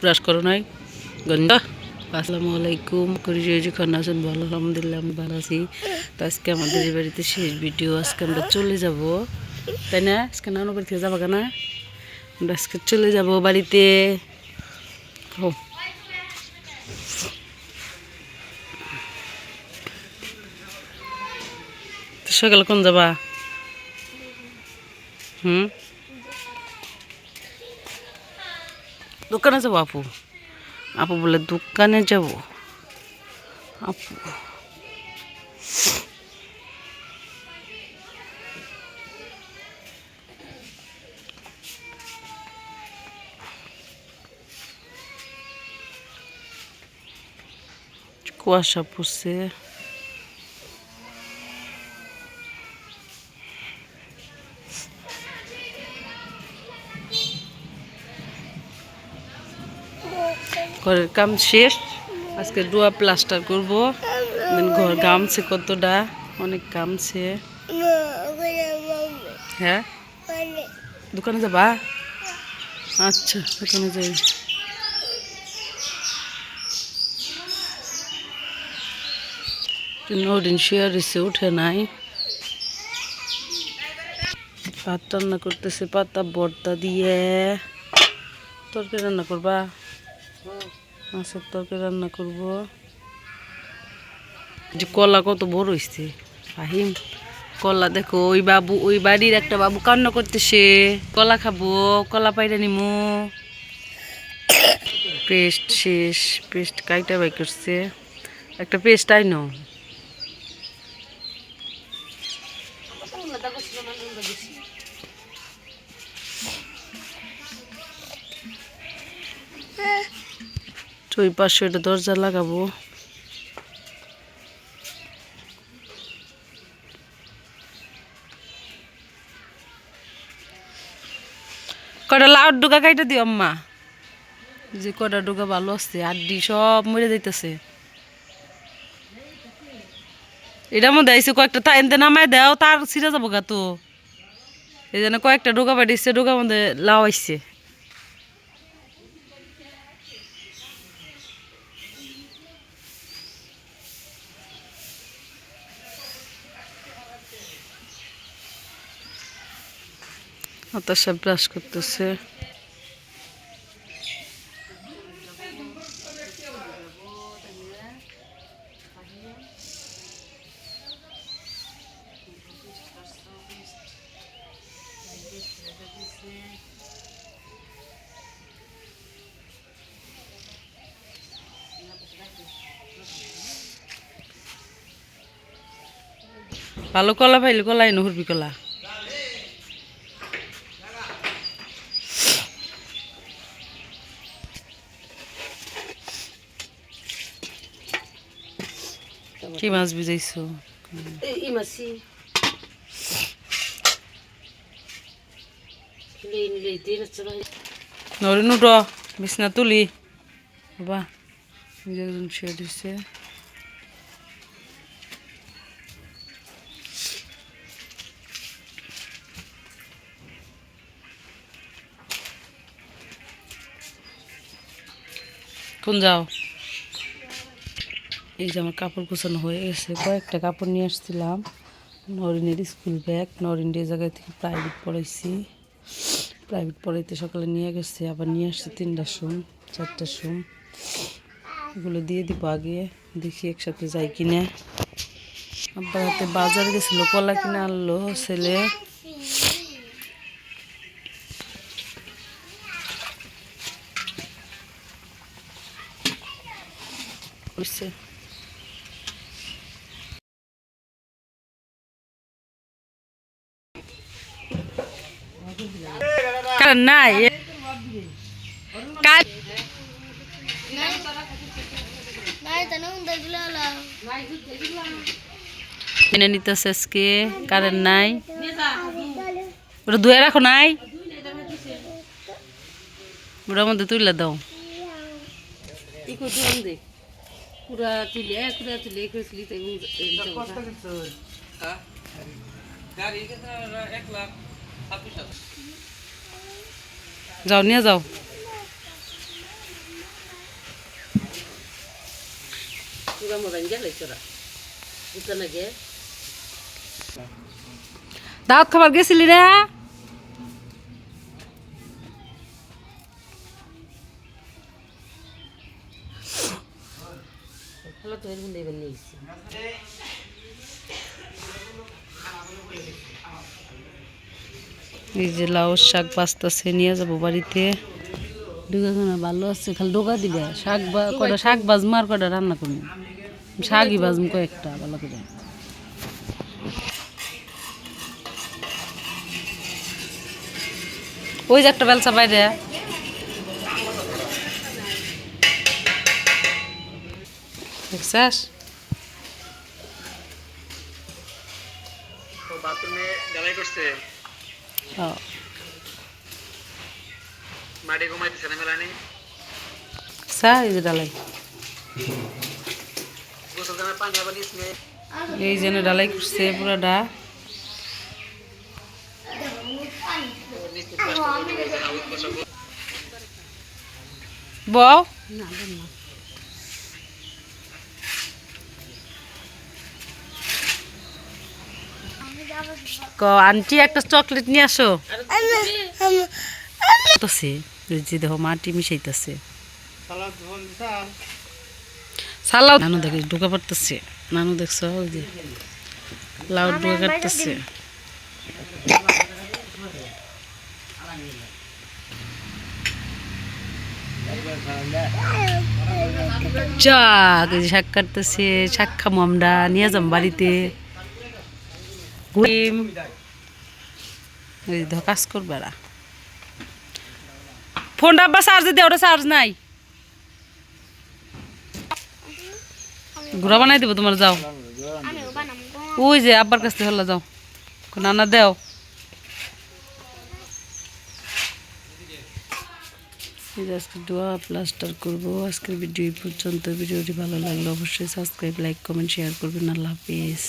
Brush করো নাই গন্ধ আসসালামু আলাইকুম করি যেখানে আছেন ভালো আলহামদুলিল্লাহ আমি ভালো আছি তো আজকে আমাদের বাড়িতে শেষ ভিডিও আজকে আমরা চলে যাব তাই না আজকে নানু বাড়ি থেকে যাব কেনা আমরা আজকে চলে যাব বাড়িতে ও সকালে কোন যাবা হুম দোকানে যাব আপু আপু বলে দোকানে যাব আপু কুয়াশা পড়ছে ঘরের কাম শেষ। আজকে ডুয়া প্লাস্টার করব। ঘর গামছে কতটা, অনেক কামছে হ্যাঁ? দোকানে যাবা? আচ্ছা দোকানে যাই। নদিন শেয়ার এসে উঠে নাই। ভাত রান্না করতেছে, পাতা, বর্তা দিয়ে। তরকারি রান্না করবা? মাছের তরকারি রান্না করব। যে কলা কত বড় হয়েছে ফাহিম, কলা দেখো, ওই বাবু, ওই বাড়ির একটা বাবু কান্না করতেছে। কলা খাব, কলা পাইরা নিমো। পেস্ট শেষ, পেস্ট কাইটা বাই করছে। একটা পেস্ট আইনো। ওই পাশে একটা দরজা লাগাবো। কটা লাউড ডুকা কাইটা দিও, আম্মা? যে কটা ডুকা ভালো আছে, আড্ডি সব মরে যাইতেছে। এটার মধ্যে আইসে কয়েকটা তা এনতে নামায় দাও, তার ছিঁড়ে যাব গা তো। এই জন্য কয়েকটা ডোকা পাঠিয়েছে ডোকার মধ্যে লাউ আইসছে হতাশা ব্রাশ করতেছে। ভালো কলা পাইলে কলাই নহরবি কলা। কি মাছ বুঝাইছো? ইমাসি লেন লে দিন চলো। নরে নুট বিছনা তুলি। বাবা একজন শুয়ে দিচ্ছে কোন যাও? এই যে আমার কাপড় কুচানো হয়ে গেছে, কয়েকটা কাপড় নিয়ে আসছিলাম। নরিনের স্কুল ব্যাগ, নরিন এই জায়গায় থেকে প্রাইভেট পড়াইছি। প্রাইভেট পড়াইতে সকালে নিয়ে গেছে, আবার নিয়ে আসছে তিনটার সোম চারটার সোম। এগুলো দিয়ে দিব আগে, দেখি একসাথে যাই কিনে। আব্বার হাতে বাজারে গেছিল, কলা কিনে আনলো, ছেলে। বুঝছে কারণ নাই। কাল এনে নিতেছে আজকে, কারেন্ট নাই। ওটা ধুয়ে রাখো নাই। ওটার মধ্যে তুলে দাও। ই কো দুন দে পুরা তুলে পুরা তুলে কইছিলি তাই যাও নিয়ে যাও। দাওয়াত খাবার গেছিলি রে? এই যে লাউ শাক বাঁচতেছে নিয়ে যাব বাড়িতে। ডুগাখানা ভালো আছে খালি ডোকা দিবে। শাক বা কটা শাক বাজমু আর কটা রান্না করব শাকই বাজমু কয়েকটা ভালো করে। ওই যে একটা বেলসা বাইরে। দেখছাস? বাথরুমে করছে। মাটি ঘুমাইতেছে না মেলানি? চা এই যে ডালাই। এই যেন ডালাই করছে পুরাটা। বউ? না। ক, আন্টি, একটা চকলেট নিয়ে আসো। যে দেখো, মাটি মিশাইতেছে। সালাও নানু দেখে, ঢুকা পড়তেছে। নানু দেখছ যে লাউ ঢুকা কাটতেছে। যাক শাক কাটতেছে, শাক খামো আমরা, নিয়ে যাম বাড়িতে। কাজ দিয়ে নাই। বানাই দেবো তোমার, যাও। ওই যে, আব্বার কাছ থেকে যাও। নানা, দেও। আজকে ডোয়া প্লাস্টার করব। আজকের ভিডিও এই পর্যন্ত। ভিডিওটি ভালো লাগলে অবশ্যই সাবস্ক্রাইব লাইক কমেন্ট শেয়ার করবেন। আল্লাহ হাফিজ।